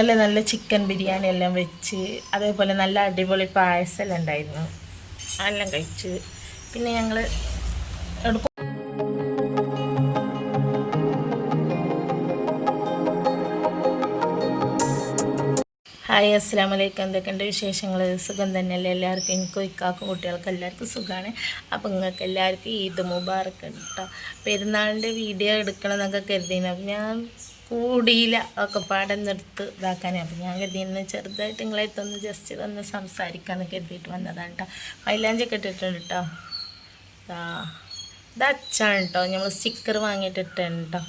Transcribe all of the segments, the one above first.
ഇന്നലെ നല്ല ചിക്കൻ ബിരിയാണി എല്ലാം വെച്ച് അതേപോലെ നല്ല അടിപൊളി പായസം എല്ലാം ഉണ്ടായിരുന്നു. എല്ലാം കഴിച്ച് പിന്നെ ഞങ്ങൾ ഹായ് അസ്സാം വലൈക്കും എന്തൊക്കെയുണ്ട് വിശേഷങ്ങൾ സുഖം തന്നെയല്ലേ? എല്ലാവർക്കും എനിക്കും ഇക്കാക്കും കുട്ടികൾക്ക് എല്ലാവർക്കും സുഖമാണ് അപ്പം നിങ്ങൾക്ക് എല്ലാവർക്കും ഈദ് മുബാറക്ക് കേട്ടോ പെരുന്നാളിന്റെ വീഡിയോ എടുക്കണം എന്നൊക്കെ കരുതിന്. അപ്പം ഞാൻ കൂടിയില്ല. ഒക്കെ പാടം നിർത്ത് ഇതാക്കാനേ. അപ്പം ഞാൻ കരുതിന്ന് ചെറുതായിട്ട് നിങ്ങളെ നിങ്ങളായിട്ടൊന്ന് ജസ്റ്റ് ഒന്ന് സംസാരിക്കാമെന്ന് കരുതിയിട്ട് വന്നതാണ് കേട്ടോ മൈലാഞ്ചൊക്കെ ഇട്ടിട്ടുണ്ട് കേട്ടോ ഇതാ അച്ചാണ് കേട്ടോ നമ്മൾ സ്റ്റിക്കർ വാങ്ങിയിട്ട് ഇട്ടുണ്ട് കേട്ടോ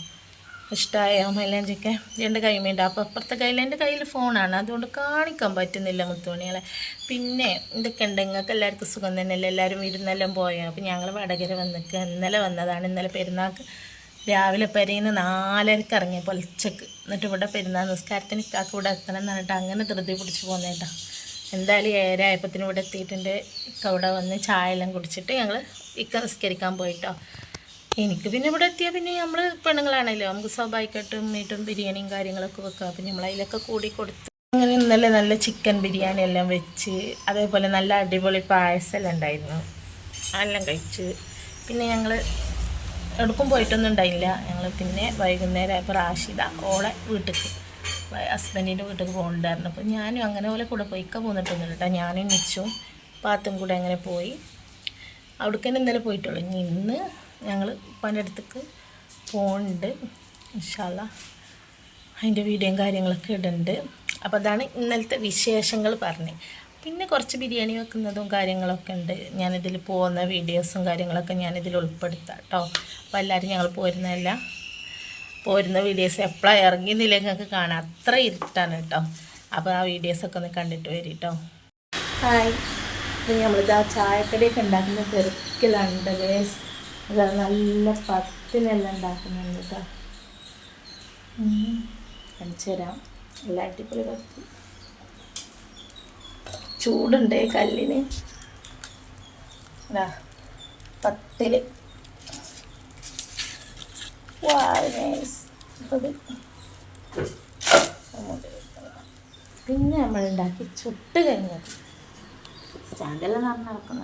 ഇഷ്ടമായോ മൈലാഞ്ചൊക്കെ? രണ്ട് കൈമേണ്ട അപ്പോൾ അപ്പുറത്തെ കയ്യിൽ എന്റെ കയ്യിൽ ഫോണാണ് അതുകൊണ്ട് കാണിക്കാൻ പറ്റുന്നില്ല മുത്തുമണികളെ. പിന്നെ ഇതൊക്കെ ഉണ്ട് നിങ്ങൾക്ക് എല്ലാവർക്കും സുഖം തന്നെയല്ലേ? എല്ലാവരും ഇരുന്നെല്ലാം പോയോ? അപ്പോൾ ഞങ്ങൾ വടകര വന്നിട്ട് ഇന്നലെ വന്നതാണ്. ഇന്നലെ പെരുന്നാൾക്ക് രാവിലെ പെരയിന്ന് നാലരക്ക് ഇറങ്ങിയ പൊലച്ചക്ക് എന്നിട്ട് ഇവിടെ പെരുന്നാൾ നിസ്കാരത്തിന് ഇക്കാക്ക് ഇവിടെ എത്തണം എന്ന് പറഞ്ഞിട്ട് അങ്ങനെ ധൃതി പിടിച്ച് പോന്നേട്ടാ എന്തായാലും ഏഴര ആയപ്പത്തിന് ഇവിടെ എത്തിയിട്ടുണ്ട്. ഇക്ക ഇവിടെ വന്ന് ചായ എല്ലാം കുടിച്ചിട്ട് ഞങ്ങൾ ഇക്ക നിസ്കരിക്കാൻ പോയിട്ടോ. എനിക്ക് പിന്നെ ഇവിടെ എത്തിയാൽ പിന്നെ നമ്മൾ പെണ്ണുങ്ങളാണല്ലോ. നമുക്ക് സ്വാഭാവികമായിട്ടും മീറ്റും ബിരിയാണിയും കാര്യങ്ങളൊക്കെ വെക്കുക അപ്പം നമ്മൾ അതിലൊക്കെ കൂടി കൊടുത്ത് അങ്ങനെ ഇന്നലെ നല്ല ചിക്കൻ ബിരിയാണി എല്ലാം വെച്ച് അതേപോലെ നല്ല അടിപൊളി പായസം എല്ലാം ഉണ്ടായിരുന്നു. എല്ലാം കഴിച്ച്. പിന്നെ ഞങ്ങൾ എവിടേക്കും പോയിട്ടൊന്നും ഉണ്ടായില്ല. ഞങ്ങൾ പിന്നെ വൈകുന്നേരം ആയപ്പോൾ റാഷിദ ഓളെ വീട്ടിലേക്ക് ഹസ്ബൻഡിന്റെ വീട്ടിലേക്ക് പോകണ്ടായിരുന്നു. അപ്പോൾ ഞാനും അങ്ങനെ പോലെ കൂടെ പോയി. ഇക്ക പോന്നിട്ടൊന്നും കേട്ടോ ഞാനും നിച്ചും പാത്തും കൂടെ അങ്ങനെ പോയി. അവിടേക്ക് തന്നെ ഇന്നലെ പോയിട്ടുള്ളൂ. ഇനി ഇന്ന് ഞങ്ങൾ ഉപ്പാന്റെ അടുത്തേക്ക് പോകുന്നുണ്ട് ഇൻഷാല്ല അതിന്റെ വീഡിയോയും കാര്യങ്ങളൊക്കെ ഇടുന്നുണ്ട് അപ്പോൾ അതാണ് ഇന്നലത്തെ വിശേഷങ്ങൾ പറഞ്ഞത് പിന്നെ കുറച്ച് ബിരിയാണി വെക്കുന്നതും കാര്യങ്ങളൊക്കെ ഉണ്ട്. ഞാനിതിൽ പോകുന്ന വീഡിയോസും കാര്യങ്ങളൊക്കെ ഞാനിതിൽ ഉൾപ്പെടുത്താം കേട്ടോ അപ്പോൾ എല്ലാവരും ഞങ്ങൾ പോരുന്നതല്ല. പോരുന്ന വീഡിയോസ് എപ്പോഴാണ് ഇറങ്ങിയെന്നില്ല നിങ്ങൾക്ക് കാണാം. അത്ര ഇരുട്ടാണ് കേട്ടോ അപ്പോൾ ആ വീഡിയോസൊക്കെ ഒന്ന് കണ്ടിട്ട് വരും കേട്ടോ ഹായ്. നമ്മളിത് ആ ചായക്കടിയൊക്കെ ഉണ്ടാക്കുന്ന തിരക്കിലാണ് ഗേസ്. നല്ല പത്തിനെല്ലാം ഉണ്ടാക്കുന്നുണ്ട് കേട്ടോ കാണിച്ചു തരാം നല്ല അടിപൊളി പത്ത്. ചൂടുണ്ട് കല്ലിന്. പത്തിൽ. പിന്നെ നമ്മൾ ഉണ്ടാക്കി ചുട്ട് കഴിഞ്ഞത് സ്റ്റാൻഡെല്ലാം നടന്ന് നടക്കുന്ന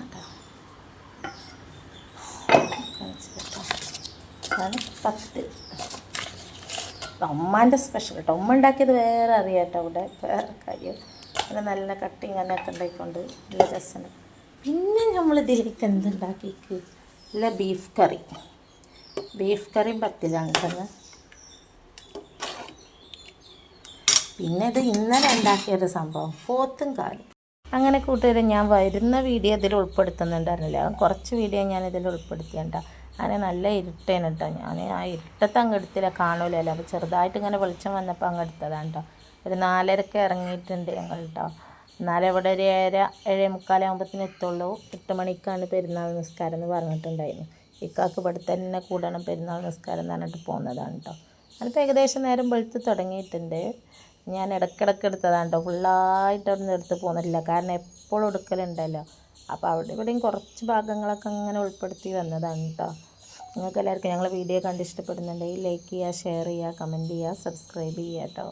പത്ത്. സ്പെഷ്യൽ കേട്ടോ ഉമ്മ ഉണ്ടാക്കിയത് വേറെ അറിയാം കേട്ടോ. ഇവിടെ വേറെ കാര്യം. അങ്ങനെ നല്ല കട്ടിങ് അങ്ങനെയൊക്കെ ഉണ്ടായിക്കൊണ്ട് നല്ല രസമാണ് പിന്നെ നമ്മൾ ഇതിലേക്ക് എന്തുണ്ടാക്കിക്ക് നല്ല ബീഫ് കറി ബീഫ് കറിയും പത്തിലാണ് തന്നെ പിന്നെ ഇത് ഇന്നലെ ഉണ്ടാക്കിയൊരു സംഭവം പോത്തും കാലും. അങ്ങനെ കൂട്ടുകാരെ ഞാൻ വരുന്ന വീഡിയോ ഇതിൽ ഉൾപ്പെടുത്തുന്നുണ്ടായിരുന്നില്ല. കുറച്ച് വീഡിയോ ഞാൻ ഇതിൽ ഉൾപ്പെടുത്തിയണ്ട. അങ്ങനെ നല്ല ഇരുട്ടേന് കേട്ടോ ഞാൻ ആ ഇരുട്ടത്ത് അങ്ങെടുത്തില്ല കാണൂലല്ലോ. അപ്പോൾ ചെറുതായിട്ട് ഇങ്ങനെ വെളിച്ചം വന്നപ്പോൾ അങ്ങെടുത്തതാണ് കേട്ടോ ഒരു നാലരക്ക് ഇറങ്ങിയിട്ടുണ്ട് ഞങ്ങൾ കേട്ടോ എന്നാലും ഇവിടെ ഒരു ഏഴര ഏഴേ മുക്കാലാകുമ്പോഴത്തേന് എത്തുള്ളൂ. എട്ട് മണിക്കാണ് പെരുന്നാൾ നിസ്കാരം എന്ന് പറഞ്ഞിട്ടുണ്ടായിരുന്നു. ഇക്കാക്ക് ഇവിടെ തന്നെ കൂടണം പെരുന്നാൾ നിസ്കാരം എന്ന് പറഞ്ഞിട്ട് പോകുന്നതാണ് കേട്ടോ അതിപ്പോൾ ഏകദേശം നേരം വെളുത്ത് തുടങ്ങിയിട്ടുണ്ട്. ഞാൻ ഇടയ്ക്കിടയ്ക്ക് എടുത്തതാണ് കേട്ടോ ഫുള്ളായിട്ട് അവിടെ നിന്ന് എടുത്ത് പോകുന്നില്ല കാരണം എപ്പോഴും എടുക്കലുണ്ടല്ലോ. അപ്പോൾ അവിടെ ഇവിടെയും കുറച്ച് ഭാഗങ്ങളൊക്കെ അങ്ങനെ ഉൾപ്പെടുത്തി വന്നതാണ് കേട്ടോ നിങ്ങൾക്ക് എല്ലാവർക്കും ഞങ്ങൾ വീഡിയോ കണ്ട് ഇഷ്ടപ്പെടുന്നുണ്ടെങ്കിൽ ലൈക്ക് ചെയ്യുക ഷെയർ ചെയ്യുക കമന്റ് ചെയ്യുക സബ്സ്ക്രൈബ് ചെയ്യുക കേട്ടോ.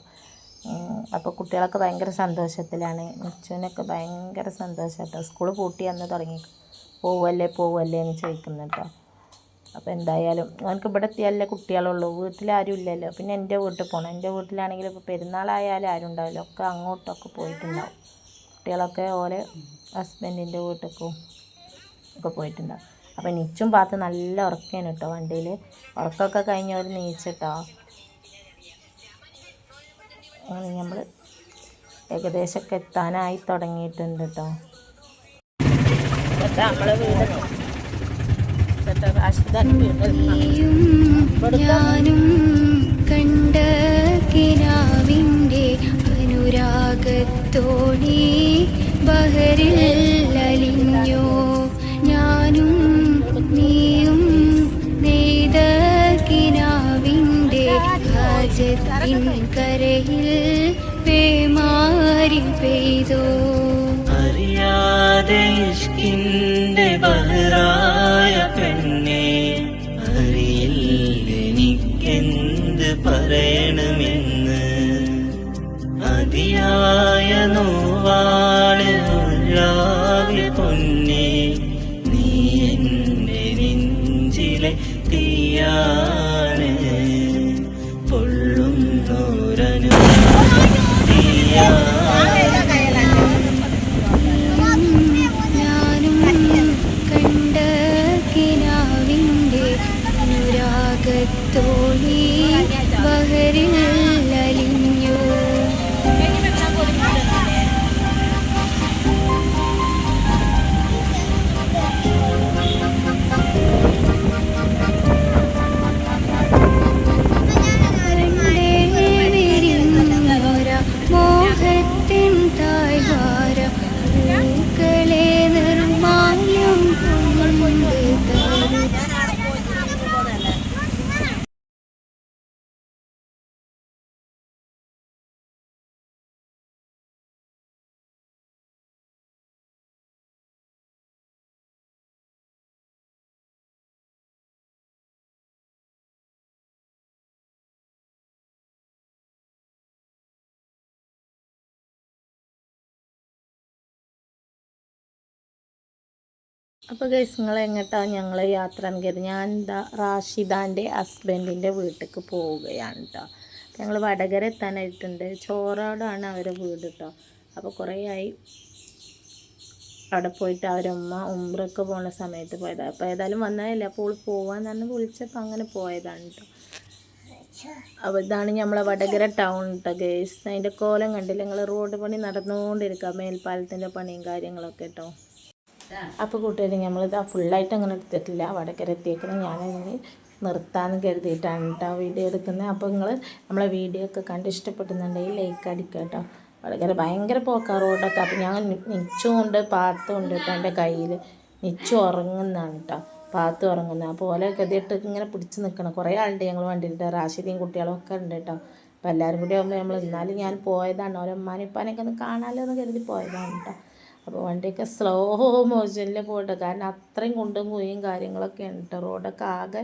അപ്പോൾ കുട്ടികളൊക്കെ ഭയങ്കര സന്തോഷത്തിലാണ്. മിച്ചുവിനൊക്കെ ഭയങ്കര സന്തോഷം കേട്ടോ സ്കൂൾ പൂട്ടി അന്ന് തുടങ്ങി. പോവല്ലേ പോവല്ലേ എന്ന് ചോദിക്കുന്നു കേട്ടോ അപ്പോൾ എന്തായാലും എനിക്ക് ഇവിടെ എത്തിയാലേ കുട്ടികളുള്ളൂ. വീട്ടിലാരും ഇല്ലല്ലോ. പിന്നെ എന്റെ വീട്ടിൽ പോകണം എന്റെ വീട്ടിലാണെങ്കിൽ ഇപ്പോൾ പെരുന്നാളായാലും ആരും ഉണ്ടാവില്ല. ഒക്കെ അങ്ങോട്ടൊക്കെ പോയിട്ടുണ്ടാവും. കുട്ടികളൊക്കെ ഓലെ ഹസ്ബൻഡിന്റെ വീട്ടിലേക്കും ഒക്കെ പോയിട്ടുണ്ടാവും. അപ്പോൾ നിച്ചും പാത്ത് നല്ല ഉറക്കേന് കേട്ടോ വണ്ടിയിൽ. ഉറക്കമൊക്കെ കഴിഞ്ഞ് അവർ നീച്ചിട്ടോ. അങ്ങനെ നമ്മൾ ഏകദേശമൊക്കെ എത്താനായി തുടങ്ങിയിട്ടുണ്ട് കേട്ടോ നമ്മളെ വീട് ഞാനും കണ്ട കിനാവിന്റെ അനുരാഗത്തോടെ ബഹറിൽ പേമാരി പെയ്തോ. അറിയാതെ ഇഷ്കിന്റെ ബഹറായ പെണ്ണെ അറിയില്ലെനിക്കെന്ത് പറയണമെന്ന്. അപ്പോൾ ഗൈസ് നിങ്ങൾ എങ്ങോട്ടാണ് ഞങ്ങൾ യാത്ര കയറി ഞാൻ എന്താ റാഷിദാന്റെ ഹസ്ബൻഡിന്റെ വീട്ടിലേക്ക് പോവുകയാണ് കേട്ടോ ഞങ്ങൾ വടകര എത്താനായിട്ടുണ്ട്. ചോറോടാണ് അവരെ വീട് കേട്ടോ അപ്പോൾ കുറേ ആയി അവിടെ പോയിട്ട് അവരമ്മ ഉമ്രൊക്കെ പോണ സമയത്ത് പോയതാണ് അപ്പോൾ ഏതായാലും വന്നതല്ലേ? അപ്പോൾ ഓൾ പോവാന്ന് വിളിച്ചപ്പോൾ അങ്ങനെ പോയതാണ് കേട്ടോ അപ്പോൾ ഇതാണ് നമ്മളെ വടകര ടൗൺ കേട്ടോ ഗേസ് അതിന്റെ കോലം കണ്ടില്ല? ഞങ്ങൾ റോഡ് പണി നടന്നുകൊണ്ടിരിക്കുക മേൽപ്പാലത്തിന്റെ പണിയും കാര്യങ്ങളൊക്കെ കേട്ടോ അപ്പോൾ കൂട്ടുകാരി നമ്മളിത് ഫുള്ളായിട്ട് അങ്ങനെ എടുത്തിട്ടില്ല. വടക്കര എത്തിയേക്കുന്നത് ഞാനതിന് നിർത്താമെന്ന് കരുതിയിട്ടാണ് കേട്ടോ വീഡിയോ എടുക്കുന്നത്. അപ്പോൾ നിങ്ങൾ നമ്മളെ വീഡിയോ ഒക്കെ കണ്ട് ഇഷ്ടപ്പെടുന്നുണ്ടെങ്കിൽ ലൈക്ക് അടിക്കുക കേട്ടോ വടകര ഭയങ്കര പോക്കാ റോഡൊക്കെ. അപ്പോൾ ഞാൻ നിച്ചുകൊണ്ട് പാത്തുകൊണ്ട് കേട്ടോ എന്റെ കയ്യിൽ നിച്ചു ഉറങ്ങുന്നതാണ് കേട്ടോ പാത്ത് ഉറങ്ങുന്നത്. അപ്പോൾ ഓലെ ഗതിയിട്ട് ഇങ്ങനെ പിടിച്ച് നിൽക്കണം കുറേ ആളുണ്ട് ഞങ്ങൾ വണ്ടിയിലിട്ട്. റാഷിദിയും കുട്ടികളും ഒക്കെ ഉണ്ട് കേട്ടോ അപ്പോൾ എല്ലാവരും കൂടി ആകുമ്പോൾ നമ്മൾ എന്നാലും ഞാൻ പോയതാണ്. ഓരോ ഉമ്മാനിപ്പാനൊക്കെ ഒന്ന് കാണാമല്ലോ എന്ന് കരുതി പോയതാണ് കേട്ടോ അപ്പോൾ വണ്ടിയൊക്കെ സ്ലോ മോഷനിൽ പോയിട്ട് കാരണം അത്രയും കുണ്ടും കുഴിയും കാര്യങ്ങളൊക്കെ ഉണ്ട്. റോഡൊക്കെ ആകെ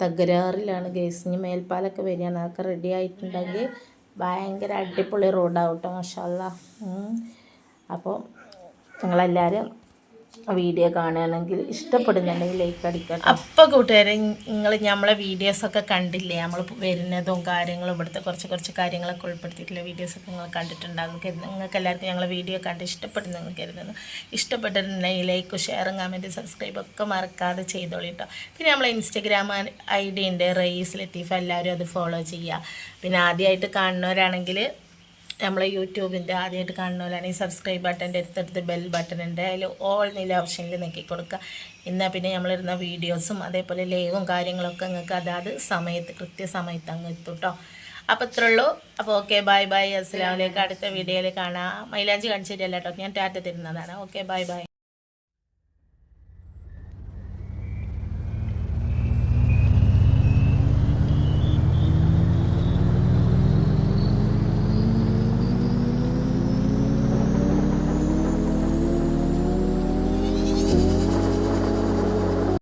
തകരാറിലാണ്. ഗേസിന് മേൽപ്പാലൊക്കെ വരികയാണ്. അതൊക്കെ റെഡി ആയിട്ടുണ്ടെങ്കിൽ ഭയങ്കര അടിപൊളി റോഡാവട്ടെ മഷാല്ല അപ്പോൾ നിങ്ങളെല്ലാവരും വീഡിയോ കാണുകയാണെങ്കിൽ ഇഷ്ടപ്പെടുന്നുണ്ടെങ്കിൽ ലൈക്ക് അടിക്കാം അപ്പോൾ കൂട്ടുകാരെ നിങ്ങൾ നമ്മളെ വീഡിയോസൊക്കെ കണ്ടില്ലേ? നമ്മൾ വരുന്നതും കാര്യങ്ങളും ഇവിടുത്തെ കുറച്ച് കുറച്ച് കാര്യങ്ങളൊക്കെ ഉൾപ്പെടുത്തിയിട്ടുള്ള വീഡിയോസൊക്കെ നിങ്ങൾ കണ്ടിട്ടുണ്ടാകും നിങ്ങൾക്ക് എല്ലാവർക്കും ഞങ്ങളെ വീഡിയോ കണ്ട് ഇഷ്ടപ്പെടുന്നു കരുതുന്നു. ഇഷ്ടപ്പെട്ടിട്ടുണ്ടെങ്കിൽ ലൈക്ക് ഷെയറും കമന്റ് സബ്സ്ക്രൈബ് ഒക്കെ മറക്കാതെ ചെയ്തോളി കേട്ടോ പിന്നെ നമ്മളെ ഇൻസ്റ്റഗ്രാം ഐ ഡി ഉണ്ട്. റയീസ് ലത്തീഫ് എല്ലാവരും അത് ഫോളോ ചെയ്യുക. പിന്നെ ആദ്യമായിട്ട് കാണുന്നവരാണെങ്കിൽ നമ്മളെ യൂട്യൂബിന്റെ ആദ്യമായിട്ട് കാണുന്നവരാണെങ്കിൽ സബ്സ്ക്രൈബ് ബട്ടന്റെ അടുത്തടുത്ത് ബെൽ ബട്ടൺ ഉണ്ട്. അതിൽ ഓൾ നില ഓപ്ഷനിൽ നോക്കി കൊടുക്കുക എന്നാൽ പിന്നെ നമ്മളിരുന്ന വീഡിയോസും അതേപോലെ ലൈവും കാര്യങ്ങളൊക്കെ നിങ്ങൾക്ക് അതാത് സമയത്ത് കൃത്യസമയത്ത് അങ്ങ് എത്തും കേട്ടോ അപ്പോൾ ഇത്രേ ഉള്ളൂ. അപ്പോൾ ഓക്കെ ബൈ ബൈ അസ്സലാമലൈക്കും അടുത്ത വീഡിയോയിൽ കാണാം. മൈലാഞ്ചി കാണിച്ചിട്ടില്ല കേട്ടോ ഞാൻ ടാറ്റ തരുന്നതാണ്. Okay bye bye